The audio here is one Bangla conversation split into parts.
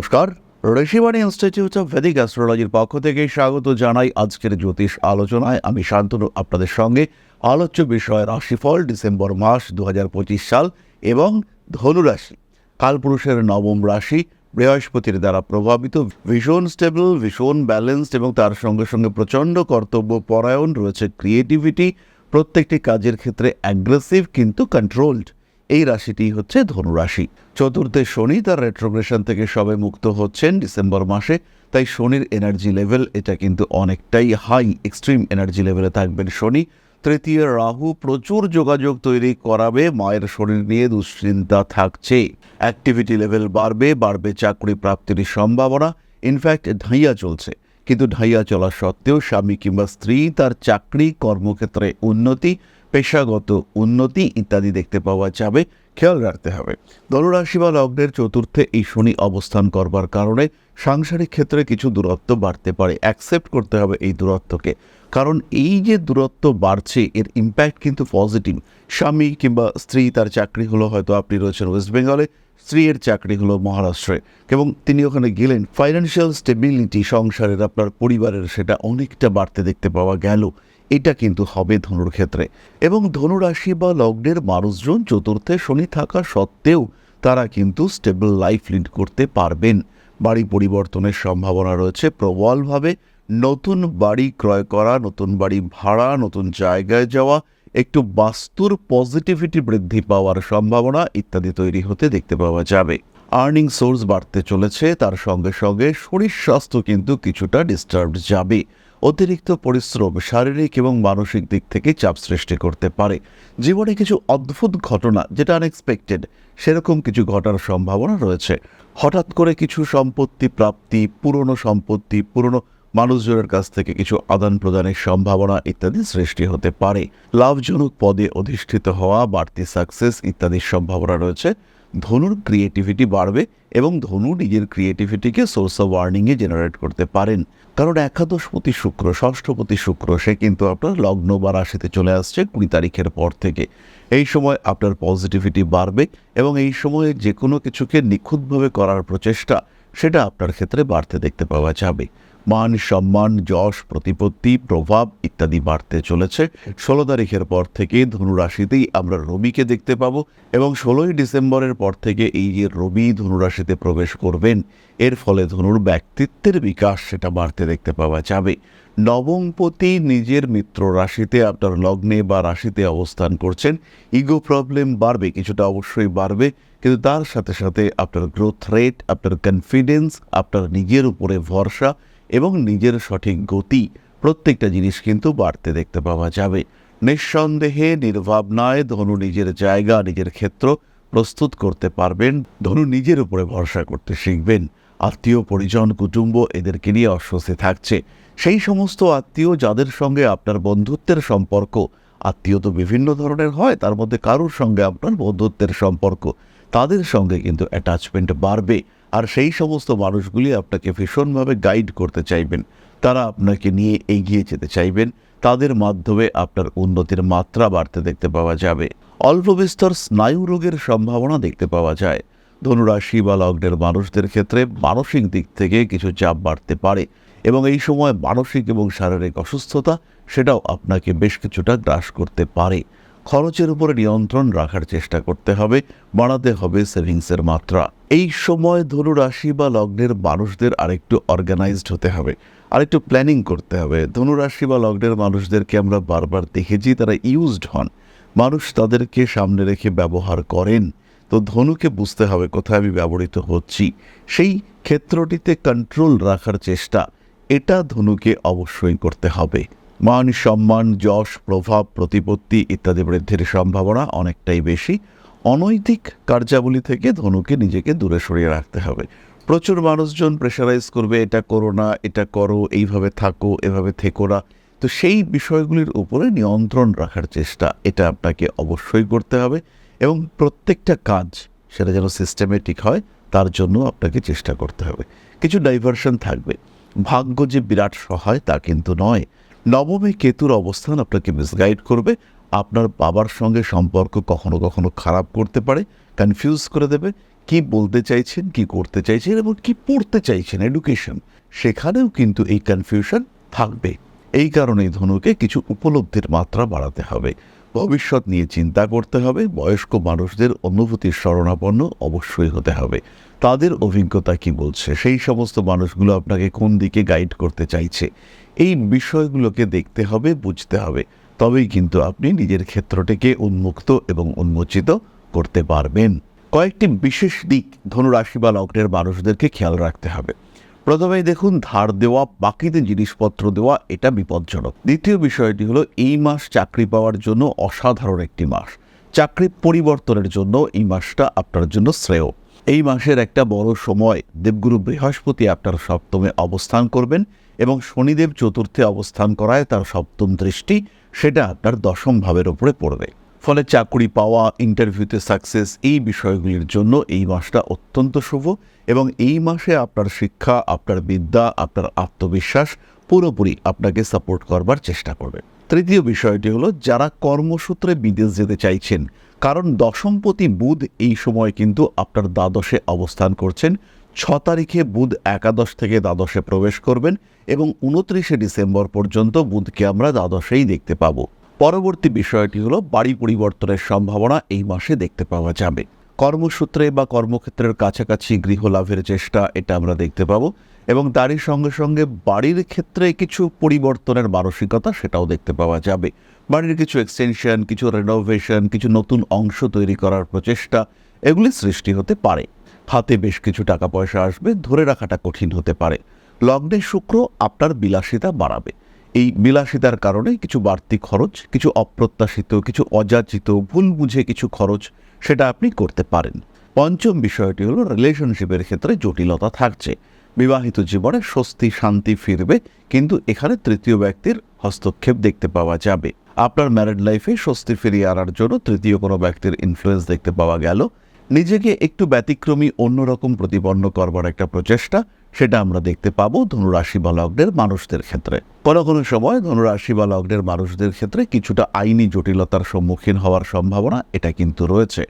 নমস্কার। ঋষিবাণী ইনস্টিটিউট অফ ভেদিক অ্যাস্ট্রোলজির পক্ষ থেকে স্বাগত জানাই আজকের জ্যোতিষ আলোচনায়। আমি শান্তনু, আপনাদের সঙ্গে আলোচ্য বিষয় রাশিফল, ডিসেম্বর মাস দু হাজার পঁচিশ সাল এবং ধনুরাশি। কালপুরুষের নবম রাশি, বৃহস্পতির দ্বারা প্রভাবিত। ভীষণ স্টেবল ভীষণ ব্যালেন্সড এবং তার সঙ্গে সঙ্গে প্রচণ্ড কর্তব্য পরায়ণ রয়েছে। ক্রিয়েটিভিটি প্রত্যেকটি কাজের ক্ষেত্রে অ্যাগ্রেসিভ কিন্তু কন্ট্রোলড এই রাশিটি হচ্ছে ধনুরাশি। চতুর্থে শনি তার রেট্রোগ্রেশন থেকে সবে মুক্ত হচ্ছেন ডিসেম্বর মাসে, তাই শনির এনার্জি লেভেল এটা কিন্তু অনেকটাই হাই এক্সট্রিম এনার্জি লেভেলে থাকবেন শনি। তৃতীয় রাহু প্রচুর যোগাযোগ তৈরি করাবে, মায়ের শরীর নিয়ে দুশ্চিন্তা থাকছে। অ্যাক্টিভিটি লেভেল বাড়বে বাড়বে চাকরি প্রাপ্তির সম্ভাবনা। ইনফ্যাক্ট ঢাইয়া চলছে। কিন্তু ঢাইয়া চলা সত্ত্বেও স্বামী কিংবা স্ত্রী তার চাকরি, কর্মক্ষেত্রে উন্নতি পেশাগত উন্নতি ইত্যাদি দেখতে পাওয়া যাবে। খেয়াল রাখতে হবে। ধনুরাশি বা লগ্নের চতুর্থে এই শনি অবস্থান করবার কারণে সাংসারিক ক্ষেত্রে কিছু দূরত্ব বাড়তে পারে। অ্যাকসেপ্ট করতে হবে এই দূরত্বকে। কারণ এই যে দূরত্ব বাড়ছে, এর ইম্প্যাক্ট কিন্তু পজিটিভ স্বামী কিংবা স্ত্রী, তার চাকরি হলো হয়তো আপনি রয়েছেন ওয়েস্ট বেঙ্গলে স্ত্রীর চাকরি হলো মহারাষ্ট্রে এবং তিনি ওখানে গেলেন। ফাইন্যান্সিয়াল স্টেবিলিটি সংসারের আপনার পরিবারের সেটা অনেকটা বাড়তে দেখতে পাওয়া গেল। এটা কিন্তু হবে ধনুর ক্ষেত্রে। এবং ধনুরাশি বা লগ্নের মানুষজন চতুর্থে শনি থাকা সত্ত্বেও তারা কিন্তু স্টেবল লাইফ লিড করতে পারবেন। বাড়ি পরিবর্তনের সম্ভাবনা রয়েছে প্রবলভাবে। নতুন বাড়ি ক্রয় করা, নতুন বাড়ি ভাড়া, নতুন জায়গায় যাওয়া, একটু বাস্তুর পজিটিভিটি বৃদ্ধি পাওয়ার সম্ভাবনা ইত্যাদি তৈরি হতে দেখতে পাওয়া যাবে। আর্নিং সোর্স বাড়তে চলেছে, তার সঙ্গে সঙ্গে শরীর স্বাস্থ্য কিন্তু কিছুটা ডিস্টার্ব যাবে। অতিরিক্ত পরিশ্রম শারীরিক এবং মানসিক দিক থেকে চাপ সৃষ্টি করতে পারে। জীবনে কিছু অদ্ভুত ঘটনা যেটা আনএক্সপেক্টেড সেরকম কিছু ঘটার সম্ভাবনা রয়েছে। হঠাৎ করে কিছু সম্পত্তি প্রাপ্তি, পুরনো সম্পত্তি, পুরনো মানুষজনের কাছ থেকে কিছু আদান প্রদানের সম্ভাবনা ইত্যাদি সৃষ্টি হতে পারে। লাভজনক পদে অধিষ্ঠিত হওয়া, বাড়তি সাকসেস ইত্যাদির সম্ভাবনা রয়েছে। ধনুর ক্রিয়েটিভিটি বাড়বে এবং ধনু নিজের ক্রিয়েটিভিটিকে সোর্স অফ ওয়ার্নিংয়ে জেনারেট করতে পারেন। কারণ একাদশপতি শুক্র, ষষ্ঠপতি শুক্র, সে কিন্তু আপনার লগ্ন বা রাশিতে চলে আসছে কুড়ি তারিখের পর থেকে। এই সময় আপনার পজিটিভিটি বাড়বে এবং এই সময়ে যে কোনো কিছুকে নিখুঁতভাবে করার প্রচেষ্টা, সেটা আপনার ক্ষেত্রে বাড়তে দেখতে পাওয়া যাবে। মান, সম্মান, যশ, প্রতিপত্তি, প্রভাব ইত্যাদি বাড়তে চলেছে। ষোলো তারিখের পর থেকে ধনুরাশিতেই আমরা রবিকে দেখতে পাবো এবং ষোলোই ডিসেম্বরের পর থেকে এই যে রবি ধনুরাশিতে প্রবেশ করবেন, এর ফলে ধনুর ব্যক্তিত্বের বিকাশ সেটা বাড়তে দেখতে পাওয়া যাবে। নবমপতি নিজের মিত্র রাশিতে আপনার লগ্নে বা রাশিতে অবস্থান করছেন, ইগো প্রবলেম বাড়বে, কিছুটা অবশ্যই বাড়বে, কিন্তু তার সাথে সাথে আপনার গ্রোথ রেট, আপনার কনফিডেন্স, আপনার নিজের উপরে ভরসা এবং নিজের সঠিক গতি প্রত্যেকটা জিনিস কিন্তু বাড়তে দেখতে পাওয়া যাবে। নিঃসন্দেহে নির্ভাবনায় ধনু নিজের জায়গা, নিজের ক্ষেত্র প্রস্তুত করতে পারবেন। ধনু নিজের উপরে ভরসা করতে শিখবেন। আত্মীয়, পরিজন, কুটুম্ব এদেরকে নিয়ে অস্বস্তি থাকছে। সেই সমস্ত আত্মীয় যাদের সঙ্গে আপনার বন্ধুত্বের সম্পর্ক, আত্মীয় তো বিভিন্ন ধরনের হয়, তার মধ্যে কারোর সঙ্গে আপনার বন্ধুত্বের সম্পর্ক, তাদের সঙ্গে কিন্তু অ্যাটাচমেন্ট বাড়বে। আর সেই সমস্ত মানুষগুলি আপনাকে ভীষণভাবে গাইড করতে চাইবেন। তারা আপনাকে নিয়ে এগিয়ে যেতে চাইবেন। তাদের মাধ্যমে আপনার উন্নতির মাত্রা বাড়তে দেখতে পাওয়া যাবে। অল্প বিস্তর স্নায়ু রোগের সম্ভাবনা দেখতে পাওয়া যায়। ধনুরাশি বা লগ্নের মানুষদের ক্ষেত্রে মানসিক দিক থেকে কিছু চাপ বাড়তে পারে এবং এই সময় মানসিক এবং শারীরিক অসুস্থতা, সেটাও আপনাকে বেশ কিছুটা গ্রাস করতে পারে। খরচের উপরে নিয়ন্ত্রণ রাখার চেষ্টা করতে হবে, বাড়াতে হবে সেভিংসের মাত্রা। এই সময় ধনু রাশি বা লগ্নের মানুষদের আরেকটু অর্গানাইজড হতে হবে, আরেকটু প্ল্যানিং করতে হবে। ধনু রাশি বা লগ্নের মানুষদেরকে আমরা বারবার দেখেছি, তারা ইউজড হন। মানুষ তাদেরকে সামনে রেখে ব্যবহার করেন। তো ধনুকে বুঝতে হবে কোথায় আমি ব্যবহৃত হচ্ছি। সেই ক্ষেত্রটিতে কন্ট্রোল রাখার চেষ্টা, এটা ধনুকে অবশ্যই করতে হবে। মান সম্মান, যশ, প্রভাব, প্রতিপত্তি ইত্যাদি বৃদ্ধির সম্ভাবনা অনেকটাই বেশি। অনৈতিক কার্যাবলী থেকে ধনুকে নিজেকে দূরে সরিয়ে রাখতে হবে। প্রচুর মানুষজন প্রেশারাইজ করবে, এটা করো না, এটা করো, এইভাবে থাকো, এভাবে থেকো না। তো সেই বিষয়গুলির উপরে নিয়ন্ত্রণ রাখার চেষ্টা, এটা আপনাকে অবশ্যই করতে হবে এবং প্রত্যেকটা কাজ সেটা যেন সিস্টেমেটিক হয়, তার জন্য আপনাকে চেষ্টা করতে হবে। কিছু ডাইভারশন থাকবে। ভাগ্য যে বিরাট সহায় তা কিন্তু নয়। নবমে কেতুর অবস্থান আপনাকে মিসগাইড করবে। আপনার বাবার সঙ্গে সম্পর্ক কখনো কখনো খারাপ করতে পারে কনফিউজ করে দেবে। কি বলতে চাইছেন, কি করতে চাইছেন এবং কি পড়তে চাইছেন এডুকেশন সেখানেও কিন্তু এই কনফিউশন থাকবে। এই কারণেই ধনুকে কিছু উপলব্ধির মাত্রা বাড়াতে হবে। ভবিষ্যৎ নিয়ে চিন্তা করতে হবে, বয়স্ক মানুষদের অনুভূতির শরণাপন্ন অবশ্যই হতে হবে। তাদের অভিজ্ঞতা কি বলছে, সেই সমস্ত মানুষগুলো আপনাকে কোন দিকে গাইড করতে চাইছে? এই বিষয়গুলোকে দেখতে হবে, বুঝতে হবে। তবেই কিন্তু আপনি নিজের ক্ষেত্রটিকে উন্মুক্ত এবং উন্মোচিত করতে পারবেন। কয়েকটি বিশেষ দিক ধনুরাশি বা লগ্নের মানুষদেরকে খেয়াল রাখতে হবে। প্রথমেই দেখুন, ধার দেওয়া, বাকিতে জিনিসপত্র দেওয়া, এটা বিপজ্জনক। দ্বিতীয় বিষয়টি হলো, এই মাস চাকরি পাওয়ার জন্য অসাধারণ একটি মাস। চাকরি পরিবর্তনের জন্য এই মাসটা আপনার জন্য শ্রেয়। এই মাসের একটা বড় সময় দেবগুরু বৃহস্পতি আপনার সপ্তমে অবস্থান করবেন এবং শনিদেব চতুর্থে অবস্থান করায় তার সপ্তম দৃষ্টি সেটা আপনার দশম ভাবের ওপরে পড়বে। ফলে চাকরি পাওয়া ইন্টারভিউতে সাকসেস এই বিষয়গুলির জন্য এই মাসটা অত্যন্ত শুভ এবং এই মাসে আপনার শিক্ষা, আপনার বিদ্যা, আপনার আত্মবিশ্বাস পুরোপুরি আপনাকে সাপোর্ট করবার চেষ্টা করবে। তৃতীয় বিষয়টি হলো, যারা কর্মসূত্রে বিদেশ যেতে চাইছেন কারণ দশমপতি বুধ এই সময় কিন্তু আপনার দ্বাদশে অবস্থান করছেন। ছ তারিখে বুধ একাদশ থেকে দ্বাদশে প্রবেশ করবেন এবং উনত্রিশে ডিসেম্বর পর্যন্ত বুধকে আমরা দ্বাদশেই দেখতে পাবো। পরবর্তী বিষয়টি হলো বাড়ি পরিবর্তনের সম্ভাবনা এই মাসে দেখতে পাওয়া যাবে। কর্মসূত্রে বা কর্মক্ষেত্রের কাছাকাছি গৃহ লাভের চেষ্টা এটা আমরা দেখতে পাবো এবং তারই সঙ্গে সঙ্গে বাড়ির ক্ষেত্রে কিছু পরিবর্তনের মানসিকতা সেটাও দেখতে পাওয়া যাবে। বাড়ির কিছু এক্সটেনশন কিছু রেনোভেশন কিছু নতুন অংশ তৈরি করার প্রচেষ্টা, এগুলি সৃষ্টি হতে পারে। হাতে বেশ কিছু টাকা পয়সা আসবে, ধরে রাখাটা কঠিন হতে পারে। লগ্নে শুক্র আপনার বিলাসিতা বাড়াবে। এই বিলাসিতার কারণে কিছু বাড়তি খরচ, কিছু অপ্রত্যাশিত, কিছু অযাচিত, ভুল বুঝে কিছু খরচ, সেটা আপনি করতে পারেন। পঞ্চম বিষয়টি হলো রিলেশনশিপের ক্ষেত্রে জটিলতা থাকছে। বিবাহিত জীবনে স্বস্তি, শান্তি ফিরবে, কিন্তু এখানে তৃতীয় ব্যক্তির হস্তক্ষেপ দেখতে পাওয়া যাবে। আপনার ম্যারিড লাইফে স্বস্তি ফিরিয়ে আনার জন্য তৃতীয় কোনো ব্যক্তির ইনফ্লুয়েন্স দেখতে পাওয়া গেল। নিজেকে একটু ব্যতিক্রমী, অন্যরকম প্রতিপন্ন করবার একটা প্রচেষ্টা, সেটা আমরা দেখতে পাবো ধনুরাশি বা লগ্নের মানুষদের ক্ষেত্রে। কোনো কোনো সময় ধনুরাশি বা লগ্নের মানুষদের ক্ষেত্রে কিছুটা আইনি জটিলতার সম্মুখীন হওয়ার সম্ভাবনা, এটা কিন্তু রয়েছে।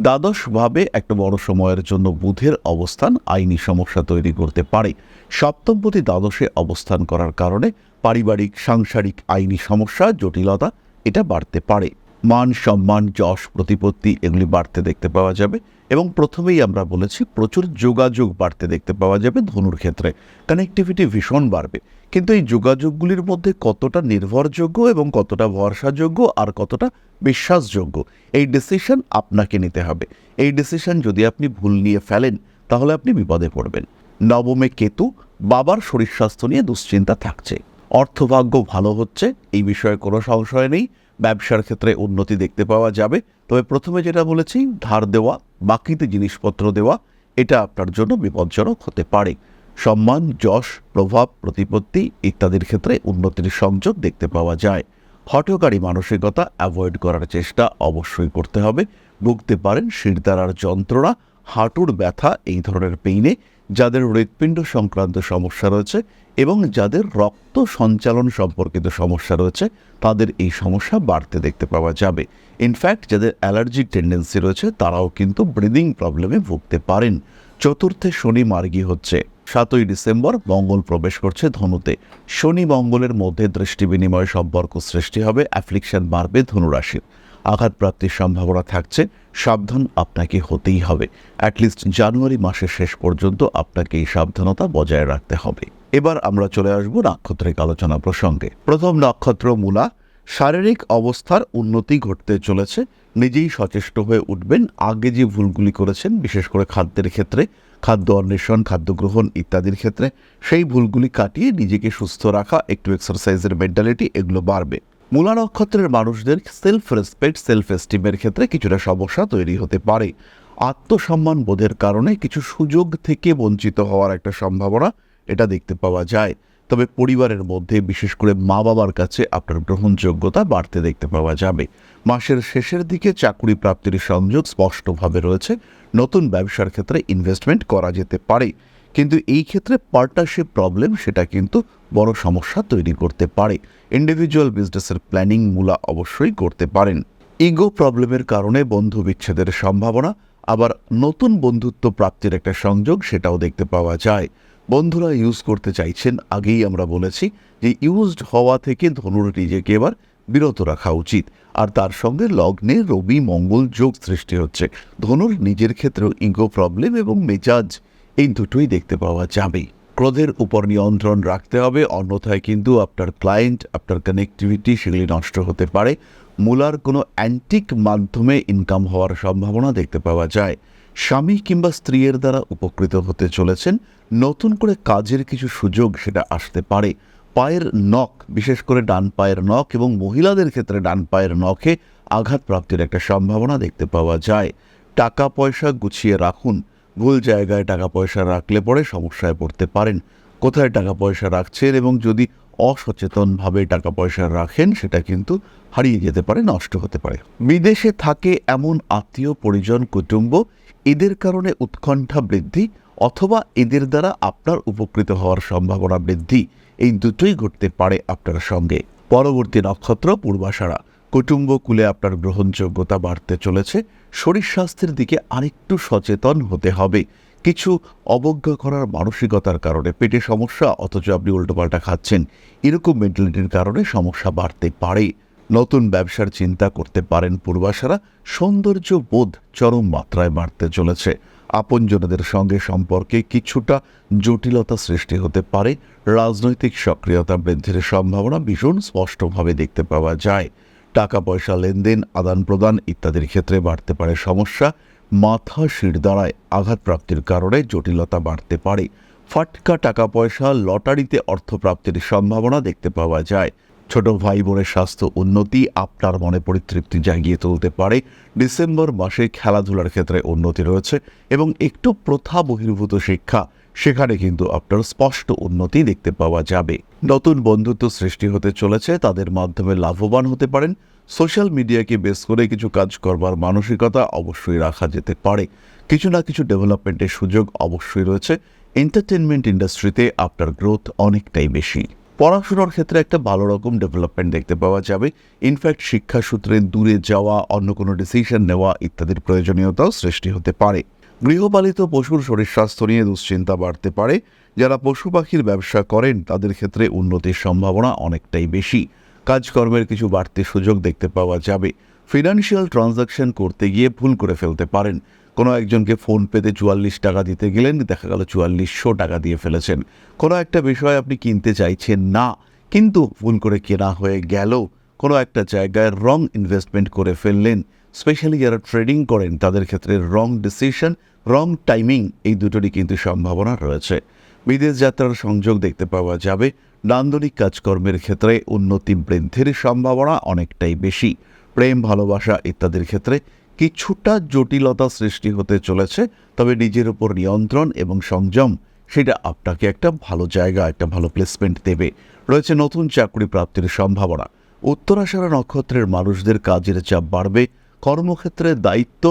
দ্বাদশভাবে একটা বড় সময়ের জন্য বুধের অবস্থান আইনি সমস্যা তৈরি করতে পারে। সপ্তমপতি দ্বাদশে অবস্থান করার কারণে পারিবারিক, সাংসারিক আইনি সমস্যা, জটিলতা, এটা বাড়তে পারে। মান, সম্মান, যশ, প্রতিপত্তি এগুলি বাড়তে দেখতে পাওয়া যাবে। এবং প্রথমেই আমরা বলেছি প্রচুর যোগাযোগ বাড়তে দেখতে পাওয়া যাবে ধনুর ক্ষেত্রে। কানেক্টিভিটি ভীষণ বাড়বে। কিন্তু এই যোগাযোগগুলির মধ্যে কতটা নির্ভরযোগ্য এবং কতটা ভরসাযোগ্য আর কতটা বিশ্বাসযোগ্য, এই ডিসিশন আপনাকে নিতে হবে। এই ডিসিশন যদি আপনি ভুল নিয়ে ফেলেন, তাহলে আপনি বিপদে পড়বেন। নবমে কেতু, বাবার শরীর স্বাস্থ্য নিয়ে দুশ্চিন্তা থাকছে। অর্থভাগ্য ভালো হচ্ছে, এই বিষয়ে কোনো সংশয় নেই। ব্যবসার ক্ষেত্রে উন্নতি দেখতে পাওয়া যাবে। তবে প্রথমে যেটা বলেছি, ধার দেওয়া, বাকিতে জিনিসপত্র দেওয়া, এটা আপনার জন্য বিপজ্জনক হতে পারে। সম্মান, যশ, প্রভাব, প্রতিপত্তি ইত্যাদির ক্ষেত্রে উন্নতির সংযোগ দেখতে পাওয়া যায়। হঠকারী মানসিকতা অ্যাভয়েড করার চেষ্টা অবশ্যই করতে হবে। ভুগতে পারেন শিরদারার যন্ত্রণা, হাঁটুর ব্যথা, এই ধরনের পেইনে যাদের হৃৎপিণ্ড সংক্রান্ত সমস্যা রয়েছে এবং যাদের রক্ত সঞ্চালন সম্পর্কিত সমস্যা রয়েছে, তাদের এই সমস্যা বাড়তে দেখতে পাওয়া যাবে। ইনফ্যাক্ট যাদের অ্যালার্জিক টেন্ডেন্সি রয়েছে, তারাও কিন্তু ব্রিদিং প্রবলেমে ভুগতে পারেন। চতুর্থে শনি মার্গী হচ্ছে। সাতই ডিসেম্বর, মঙ্গল প্রবেশ করছে ধনুতে। শনি মঙ্গলের মধ্যে দৃষ্টি বিনিময় সম্পর্ক সৃষ্টি হবে। অ্যাফ্লিকশন বাড়বে ধনুরাশির। আঘাতপ্রাপ্তির সম্ভাবনা থাকছে। সাবধান আপনাকে হতেই হবে। অ্যাটলিস্ট জানুয়ারি মাসের শেষ পর্যন্ত আপনাকে এই সাবধানতা বজায় রাখতে হবে। এবার আমরা চলে আসব নাক্ষত্রিক আলোচনা প্রসঙ্গে। প্রথম নক্ষত্র মূলা, শারীরিক অবস্থার উন্নতি ঘটতে চলেছে। নিজেই সচেষ্ট হয়ে উঠবেন। আগে যে ভুলগুলি করেছেন, বিশেষ করে খাদ্যের ক্ষেত্রে, খাদ্য অন্বেষণ, খাদ্য গ্রহণ ইত্যাদির ক্ষেত্রে, সেই ভুলগুলি কাটিয়ে নিজেকে সুস্থ রাখা, একটু এক্সারসাইজের মেন্টালিটি এগুলো বাড়বে। মূলা নক্ষত্রের মানুষদের সেলফ রেসপেক্ট সেলফ এস্টিমের ক্ষেত্রে কিছুটা সমস্যা তৈরি হতে পারে। আত্মসম্মান বোধের কারণে কিছু সুযোগ থেকে বঞ্চিত হওয়ার একটা সম্ভাবনা এটা দেখতে পাওয়া যায়। তবে পরিবারের মধ্যে বিশেষ করে মা বাবার কাছে আপনার গ্রহণযোগ্যতা বাড়তে দেখতে পাওয়া যাবে। মাসের শেষের দিকে চাকরি প্রাপ্তির সংযোগ স্পষ্টভাবে রয়েছে। নতুন ব্যবসার ক্ষেত্রে ইনভেস্টমেন্ট করা যেতে পারে। কিন্তু এই ক্ষেত্রে পার্টনারশিপ প্রবলেম সেটা কিন্তু বড় সমস্যা তৈরি করতে পারে। ইন্ডিভিজুয়াল বিজনেসের প্ল্যানিং মূলা অবশ্যই করতে পারেন। ইগো প্রবলেমের কারণে বন্ধু বিচ্ছেদের সম্ভাবনা, আবার নতুন বন্ধুত্ব প্রাপ্তির একটা সংযোগ সেটাও দেখতে পাওয়া যায়। বন্ধুরা ইউজ করতে চাইছেন আগেই আমরা বলেছি যে ইউজড হওয়া থেকে ধনুর নিজেকে এবার বিরত রাখা উচিত। আর তার সঙ্গে লগ্নে রবি মঙ্গল যোগ সৃষ্টি হচ্ছে। ধনুর নিজের ক্ষেত্রেও ইগো প্রবলেম এবং মেজাজ এই দুটোই দেখতে পাওয়া যাবে। ক্রোধের উপর নিয়ন্ত্রণ রাখতে হবে, অন্যথায় কিন্তু আপনার ক্লায়েন্ট, আপনার কানেক্টিভিটি সেগুলি নষ্ট হতে পারে। মূলার কোনো অ্যান্টিক মাধ্যমে ইনকাম হওয়ার সম্ভাবনা দেখতে পাওয়া যায়। স্বামী কিংবা স্ত্রীর দ্বারা উপকৃত হতে চলেছেন, নতুন করে কাজের কিছু সুযোগ সেটা আসতে পারে। পায়ের নখ, বিশেষ করে ডান পায়ের নখ এবং মহিলাদের ক্ষেত্রে ডান পায়ের নখে আঘাত প্রাপ্তির একটা সম্ভাবনা দেখতে পাওয়া যায়। টাকা পয়সা গুছিয়ে রাখুন ভুল জায়গায় টাকা পয়সা রাখলে পরে সমস্যায় পড়তে পারেন। কোথায় টাকা পয়সা রাখছেন এবং যদি অসচেতনভাবে টাকা পয়সা রাখেন, সেটা কিন্তু হারিয়ে যেতে পারে, নষ্ট হতে পারে। বিদেশে থাকে এমন আত্মীয়, পরিজন, কুটুম্ব, এদের কারণে উৎকণ্ঠা বৃদ্ধি অথবা এদের দ্বারা আপনার উপকৃত হওয়ার সম্ভাবনা বৃদ্ধি। এই দুটোই ঘটতে পারে আপনার সঙ্গে। পরবর্তী নক্ষত্র পূর্বাশারা কুটুম্ব কুলে আপনার গ্রহণযোগ্যতা বাড়তে চলেছে। শরীর স্বাস্থ্যের দিকে আরেকটু সচেতন হতে হবে। কিছু অবজ্ঞা করার মানসিকতার কারণে পেটে সমস্যা, অথচ আপনি উল্টোপাল্টা খাচ্ছেন। এরকম মেন্টালিটির কারণে সমস্যা বাড়তে পারে। নতুন ব্যবসার চিন্তা করতে পারেন পূর্বাশারা। সৌন্দর্য বোধ চরম মাত্রায় বাড়তে চলেছে। আপনজনদের সঙ্গে সম্পর্কে কিছুটা জটিলতা সৃষ্টি হতে পারে। রাজনৈতিক সক্রিয়তা বৃদ্ধির সম্ভাবনা ভীষণ স্পষ্টভাবে দেখতে পাওয়া যায়। টাকা পয়সা লেনদেন আদান প্রদান ইত্যাদির ক্ষেত্রে বাড়তে পারে সমস্যা। মাথা শির দ্বারায় আঘাতপ্রাপ্তির কারণে জটিলতা বাড়তে পারে। ফাটকা টাকা পয়সা লটারিতে অর্থপ্রাপ্তির সম্ভাবনা দেখতে পাওয়া যায়। ছোট ভাই বোনের স্বাস্থ্য উন্নতি আপনার মনে পরিতৃপ্তি জাগিয়ে তুলতে পারে। ডিসেম্বর মাসে খেলাধুলার ক্ষেত্রে উন্নতি রয়েছে এবং একটু প্রথা বহির্ভূত শিক্ষা সেখানে কিন্তু আপনার স্পষ্ট উন্নতি দেখতে পাওয়া যাবে। নতুন বন্ধুত্ব সৃষ্টি হতে চলেছে, তাদের মাধ্যমে লাভবান হতে পারেন। সোশ্যাল মিডিয়াকে বেস করে কিছু কাজ করবার মানসিকতা অবশ্যই রাখা যেতে পারে। কিছু না কিছু ডেভেলপমেন্টের সুযোগ অবশ্যই রয়েছে। এন্টারটেনমেন্ট ইন্ডাস্ট্রিতে আপনার গ্রোথ অনেকটাই বেশি। পড়াশোনার ক্ষেত্রে একটা ভালো রকম ডেভেলপমেন্ট দেখতে পাওয়া যাবে। ইনফ্যাক্ট শিক্ষা সূত্রে দূরে যাওয়া, অন্য কোনো ডিসিশন নেওয়া ইত্যাদির প্রয়োজনীয়তাও সৃষ্টি হতে পারে। গৃহপালিত পশুর শরীর স্বাস্থ্য নিয়ে দুশ্চিন্তা বাড়তে পারে। যারা পশু পাখির ব্যবসা করেন, তাদের ক্ষেত্রে উন্নতির সম্ভাবনা অনেকটাই বেশি। কাজকর্মের কিছু বাড়তি সুযোগ দেখতে পাওয়া যাবে। ফিনান্সিয়াল ট্রানজাকশন করতে গিয়ে ভুল করে ফেলতে পারেন। কোনো একজনকে ফোন পেতে চুয়াল্লিশ টাকা দিতে গেলেন, দেখা গেল চুয়াল্লিশশো টাকা দিয়ে ফেলেছেন। কোনো একটা বিষয় আপনি কিনতে চাইছেন না, কিন্তু ভুল করে কেনা হয়ে গেল। কোনো একটা জায়গায় রং ইনভেস্টমেন্ট করে ফেললেন স্পেশালি যারা ট্রেডিং করেন, তাদের ক্ষেত্রে রং ডিসিশন রং টাইমিং এই দুটোরই কিন্তু সম্ভাবনা রয়েছে। বিদেশ যাত্রার সংযোগ দেখতে পাওয়া যাবে। নান্দনিক কাজকর্মের ক্ষেত্রে উন্নতি বৃদ্ধির সম্ভাবনা অনেকটাই বেশি। প্রেম, ভালোবাসা ইত্যাদির ক্ষেত্রে কিছুটা জটিলতা সৃষ্টি হতে চলেছে, তবে নিজের উপর নিয়ন্ত্রণ এবং সংযম, সেটা আপনাকে একটা ভালো জায়গা, একটা ভালো প্লেসমেন্ট দেবে। রয়েছে নতুন চাকরি প্রাপ্তির সম্ভাবনা। উত্তরাষাঢ়া নক্ষত্রের মানুষদের কাজের চাপ বাড়বে কর্মক্ষেত্রে দায়িত্ব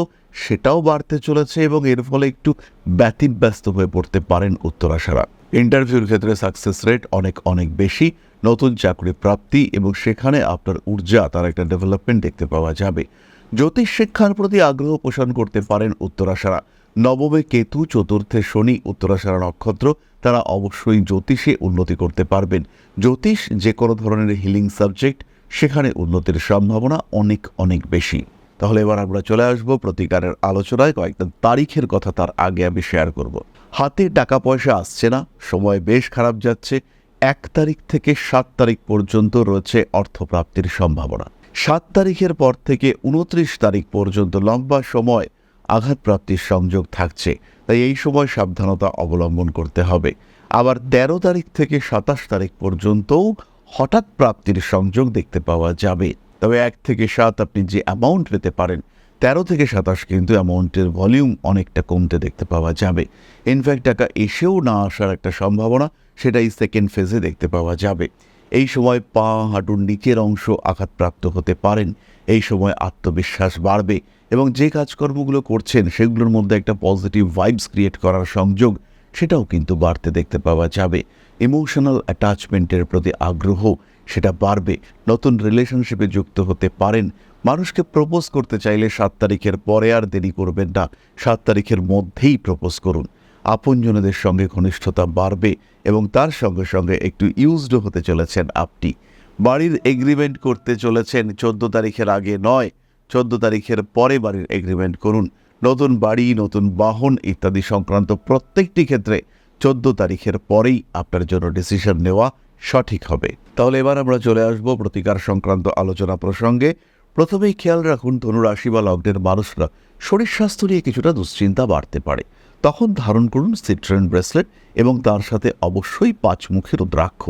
সেটাও বাড়তে চলেছে এবং এর ফলে একটু ব্যতিব্যস্ত হয়ে পড়তে পারেন উত্তরাষাঢ়া ইন্টারভিউর ক্ষেত্রে সাকসেস রেট অনেক অনেক বেশি। নতুন চাকরি প্রাপ্তি এবং সেখানে আপনার ঊর্জা, তার একটা ডেভেলপমেন্ট দেখতে পাওয়া যাবে। জ্যোতিষ শিক্ষার প্রতি আগ্রহ পোষণ করতে পারেন উত্তরাষাঢ়া নবমে কেতু, চতুর্থে শনি উত্তরাষাঢ়া নক্ষত্র, তারা অবশ্যই জ্যোতিষে উন্নতি করতে পারবেন। জ্যোতিষ যে কোনো ধরনের হিলিং সাবজেক্ট সেখানে উন্নতির সম্ভাবনা অনেক অনেক বেশি। তাহলে এবার আমরা চলে আসব প্রতিকারের আলোচনায়। কয়েকটা তারিখের কথা তার আগে আমি শেয়ার করব। হাতে টাকা পয়সা আসছে না, সময় বেশ খারাপ যাচ্ছে। এক তারিখ থেকে সাত তারিখ পর্যন্ত রয়েছে অর্থপ্রাপ্তির সম্ভাবনা। সাত তারিখের পর থেকে উনত্রিশ তারিখ পর্যন্ত লম্বা সময় আঘাতপ্রাপ্তির সংযোগ থাকছে। তাই এই সময় সাবধানতা অবলম্বন করতে হবে। আবার তেরো তারিখ থেকে সাতাশ তারিখ পর্যন্তও হঠাৎ প্রাপ্তির সংযোগ দেখতে পাওয়া যাবে। তবে এক থেকে সাত আপনি যে অ্যামাউন্ট পেতে পারেন, তেরো থেকে সাতাশ কিন্তু অ্যামাউন্টের ভলিউম অনেকটা কমতে দেখতে পাওয়া যাবে। ইনফ্যাক্ট টাকা এসেও না আসার একটা সম্ভাবনা সেটাই সেকেন্ড ফেজে দেখতে পাওয়া যাবে। এই সময় পা হাঁটুর নিচের অংশ আঘাতপ্রাপ্ত হতে পারেন। এই সময় আত্মবিশ্বাস বাড়বে এবং যে কাজকর্মগুলো করছেন সেগুলোর মধ্যে একটা পজিটিভ ভাইবস ক্রিয়েট করার সংযোগ সেটাও কিন্তু বাড়তে দেখতে পাওয়া যাবে। ইমোশনাল অ্যাটাচমেন্টের প্রতি আগ্রহ সেটা বাড়বে। নতুন রিলেশনশিপে যুক্ত হতে পারেন। মানুষকে প্রপোজ করতে চাইলে সাত তারিখের পরে আর দেরি করবেন না। সাত তারিখের মধ্যেই প্রপোজ করুন। আপনজনদের সঙ্গে ঘনিষ্ঠতা বাড়বে এবং তার সঙ্গে সঙ্গে একটু ইউজড হতে চলেছেন আপনি। বাড়ির এগ্রিমেন্ট করতে চলেছেন চোদ্দ তারিখের আগে নয়, চোদ্দ তারিখের পরে বাড়ির এগ্রিমেন্ট করুন। নতুন বাড়ি, নতুন বাহন ইত্যাদি সংক্রান্ত প্রত্যেকটি ক্ষেত্রে চোদ্দ তারিখের পরেই আপনার জন্য ডিসিশন নেওয়া সঠিক হবে। তাহলে এবার আমরা চলে আসব প্রতিকার সংক্রান্ত আলোচনা প্রসঙ্গে। প্রথমেই খেয়াল রাখুন ধনুরাশি বা লগ্নের মানুষরা শরীর স্বাস্থ্য নিয়ে কিছুটা দুশ্চিন্তা বাড়তে পারে। তখন ধারণ করুন সিট্রেন ব্রেসলেট এবং তার সাথে অবশ্যই পাঁচমুখী রুদ্রাক্ষ।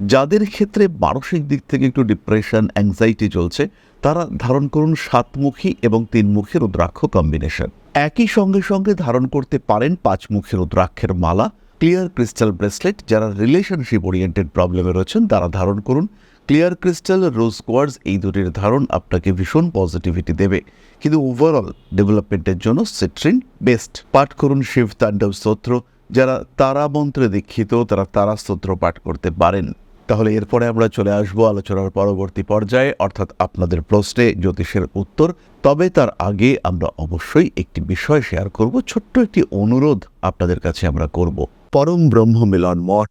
যাদের ক্ষেত্রে মানসিক দিক থেকে একটু ডিপ্রেশন, অ্যাংজাইটি চলছে, তারা ধারণ করুন সাতমুখী এবং তিনমুখী রুদ্রাক্ষ কম্বিনেশন। একই সঙ্গে সঙ্গে ধারণ করতে পারেন পাঁচমুখী রুদ্রাক্ষের মালা ক্লিয়ার ক্রিস্টাল ব্রেসলেট যারা রিলেশনশিপ ওরিয়েন্টেড প্রবলেমে রয়েছেন, তারা ধারণ করুন। ক্লিয়ার ক্রিস্টাল রোজ কোয়ার্ডস এই দুটির ধারণ আপনাকে ভীষণ পজিটিভিটি দেবে। কিন্তু ওভারঅল ডেভেলপমেন্টের জন্য সিট্রিন বেস্ট পাঠ করুন শিব তাণ্ডব স্তোত্র। যারা তারা মন্ত্রে দীক্ষিত, তারা তারা স্তোত্র পাঠ করতে পারেন। তাহলে এরপরে আমরা চলে আসব আলোচনার পরবর্তী পর্যায়ে, অর্থাৎ আপনাদের প্রশ্নে জ্যোতিষের উত্তর। তবে তার আগে আমরা অবশ্যই একটি বিষয় শেয়ার করব, ছোট্ট একটি অনুরোধ আপনাদের কাছে আমরা করব। পরম ব্রহ্ম মিলন মঠ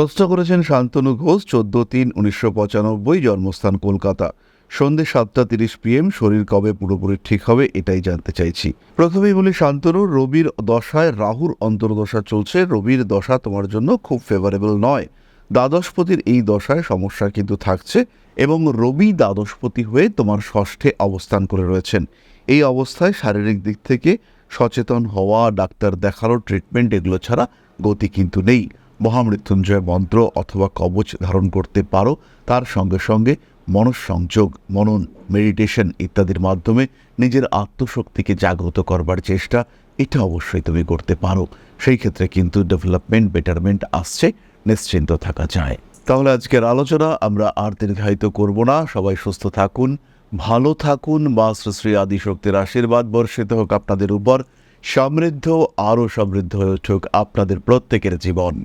প্রশ্ন করেছেন শান্তনু ঘোষ, চোদ্দ তিন উনিশশো পঁচানব্বই, জন্মস্থান কলকাতা। সন্ধে সাতটা তিরিশ পিএম শরীর কবে পুরোপুরি ঠিক হবে এটাই জানতে চাইছি। প্রথমেই বলি শান্তনু, রবির দশায় রাহুর অন্তর্দশা চলছে। রবির দশা তোমার জন্য খুব ফেভারেবল নয়। দ্বাদশপতির এই দশায় সমস্যা কিন্তু থাকছে এবং রবি দ্বাদশপতি হয়ে তোমার ষষ্ঠে অবস্থান করে রয়েছেন। এই অবস্থায় শারীরিক দিক থেকে সচেতন হওয়া, ডাক্তার দেখানো ট্রিটমেন্ট এগুলো ছাড়া গতি কিন্তু নেই। মহামৃত্যুঞ্জয় মন্ত্র অথবা কবচ ধারণ করতে পারো। তার সঙ্গে সঙ্গে মনঃসংযোগ, মনন মেডিটেশন ইত্যাদির মাধ্যমে নিজের আত্মশক্তিকে জাগ্রত করবার চেষ্টা, এটা অবশ্যই তুমি করতে পারো। সেই ক্ষেত্রে কিন্তু ডেভেলপমেন্ট বেটারমেন্ট আসছে, নিশ্চিন্ত থাকা যায়। তাহলে আজকের আলোচনা আমরা আর দীর্ঘায়িত করব না। সবাই সুস্থ থাকুন, ভালো থাকুন বা শ্রী আদিশক্তির আশীর্বাদ বর্ষিত হোক আপনাদের উপর, সমৃদ্ধ আরও সমৃদ্ধ হয়ে উঠুক আপনাদের প্রত্যেকের জীবন।